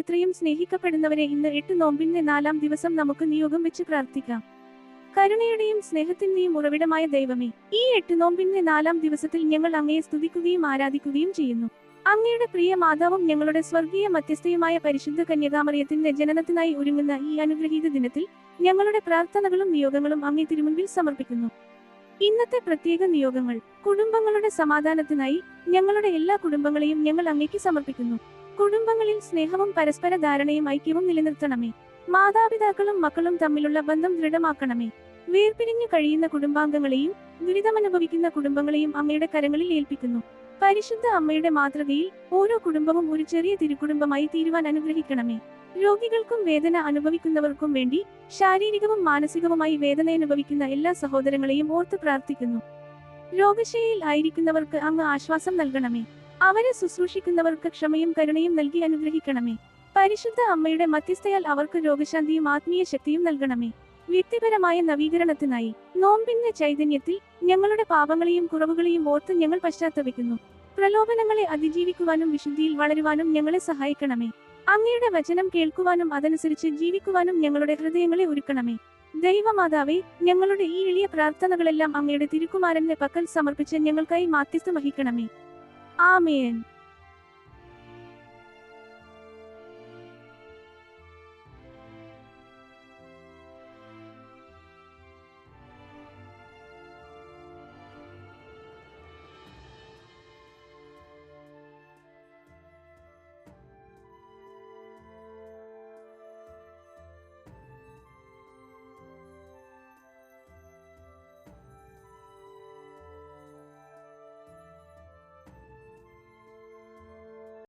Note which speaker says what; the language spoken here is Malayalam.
Speaker 1: എത്രയും സ്നേഹിക്കപ്പെടുന്നവരെ ഇന്ന് എട്ട് നോമ്പിന്റെ നാലാം ദിവസം നമുക്ക് നിയോഗം വെച്ച് പ്രാർത്ഥിക്കാം. കരുണയുടെയും സ്നേഹത്തിന്റെയും ഉറവിടമായ ദൈവമേ ഈ എട്ട് നോമ്പിന്റെ നാലാം ദിവസത്തിൽ ഞങ്ങൾ അങ്ങയെ സ്തുതിക്കുകയും ആരാധിക്കുകയും ചെയ്യുന്നു. അങ്ങയുടെ പ്രിയ മാതാവും ഞങ്ങളുടെ സ്വർഗീയ മധ്യസ്ഥയുമായ പരിശുദ്ധ കന്യകാമറിയത്തിന്റെ ജനനത്തിനായി ഒരുങ്ങുന്ന ഈ അനുഗ്രഹീത ദിനത്തിൽ ഞങ്ങളുടെ പ്രാർത്ഥനകളും നിയോഗങ്ങളും അങ്ങേ തിരുമുൻപിൽ സമർപ്പിക്കുന്നു. ഇന്നത്തെ പ്രത്യേക നിയോഗങ്ങൾ കുടുംബങ്ങളുടെ സമാധാനത്തിനായി ഞങ്ങളുടെ എല്ലാ കുടുംബങ്ങളെയും ഞങ്ങൾ അങ്ങേക്ക് സമർപ്പിക്കുന്നു. കുടുംബങ്ങളിൽ സ്നേഹവും പരസ്പര ധാരണയും ഐക്യവും നിലനിർത്തണമേ. മാതാപിതാക്കളും മക്കളും തമ്മിലുള്ള ബന്ധം ദൃഢമാക്കണമേ. വേർപിരിഞ്ഞു കഴിയുന്ന കുടുംബാംഗങ്ങളെയും ദുരിതമനുഭവിക്കുന്ന കുടുംബങ്ങളെയും അമ്മയുടെ കരങ്ങളിൽ ഏൽപ്പിക്കുന്നു. പരിശുദ്ധ അമ്മയുടെ മാതൃകയിൽ ഓരോ കുടുംബവും ഒരു ചെറിയ തിരുക്കുടുംബമായി തീരുവാൻ അനുഗ്രഹിക്കണമേ. രോഗികൾക്കും വേദന അനുഭവിക്കുന്നവർക്കും വേണ്ടി ശാരീരികവും മാനസികവുമായി വേദന അനുഭവിക്കുന്ന എല്ലാ സഹോദരങ്ങളെയും ഓർത്ത് പ്രാർത്ഥിക്കുന്നു. രോഗശയിൽ ആയിരിക്കുന്നവർക്ക് അങ്ങ് ആശ്വാസം നൽകണമേ. അവരെ ശുശ്രൂഷിക്കുന്നവർക്ക് ക്ഷമയും കരുണയും നൽകി അനുഗ്രഹിക്കണമേ. പരിശുദ്ധ അമ്മയുടെ മധ്യസ്ഥയാൽ അവർക്ക് രോഗശാന്തിയും ആത്മീയ ശക്തിയും നൽകണമേ. വ്യക്തിപരമായ നവീകരണത്തിനായി നോമ്പിന്റെ ചൈതന്യത്തിൽ ഞങ്ങളുടെ പാപങ്ങളെയും കുറവുകളെയും ഓർത്ത് ഞങ്ങൾ പശ്ചാത്തപിക്കുന്നു. പ്രലോഭനങ്ങളെ അതിജീവിക്കുവാനും വിശുദ്ധിയിൽ വളരുവാനും ഞങ്ങളെ സഹായിക്കണമേ. അങ്ങയുടെ വചനം കേൾക്കുവാനും അതനുസരിച്ച് ജീവിക്കുവാനും ഞങ്ങളുടെ ഹൃദയങ്ങളെ ഒരുക്കണമേ. ദൈവമാതാവേ ഞങ്ങളുടെ ഈ എളിയ പ്രാർത്ഥനകളെല്ലാം അങ്ങയുടെ തിരുക്കുമാരന്റെ പക്കൽ സമർപ്പിച്ച് ഞങ്ങൾക്കായി മാധ്യസ്ഥം വഹിക്കണമേ. Amen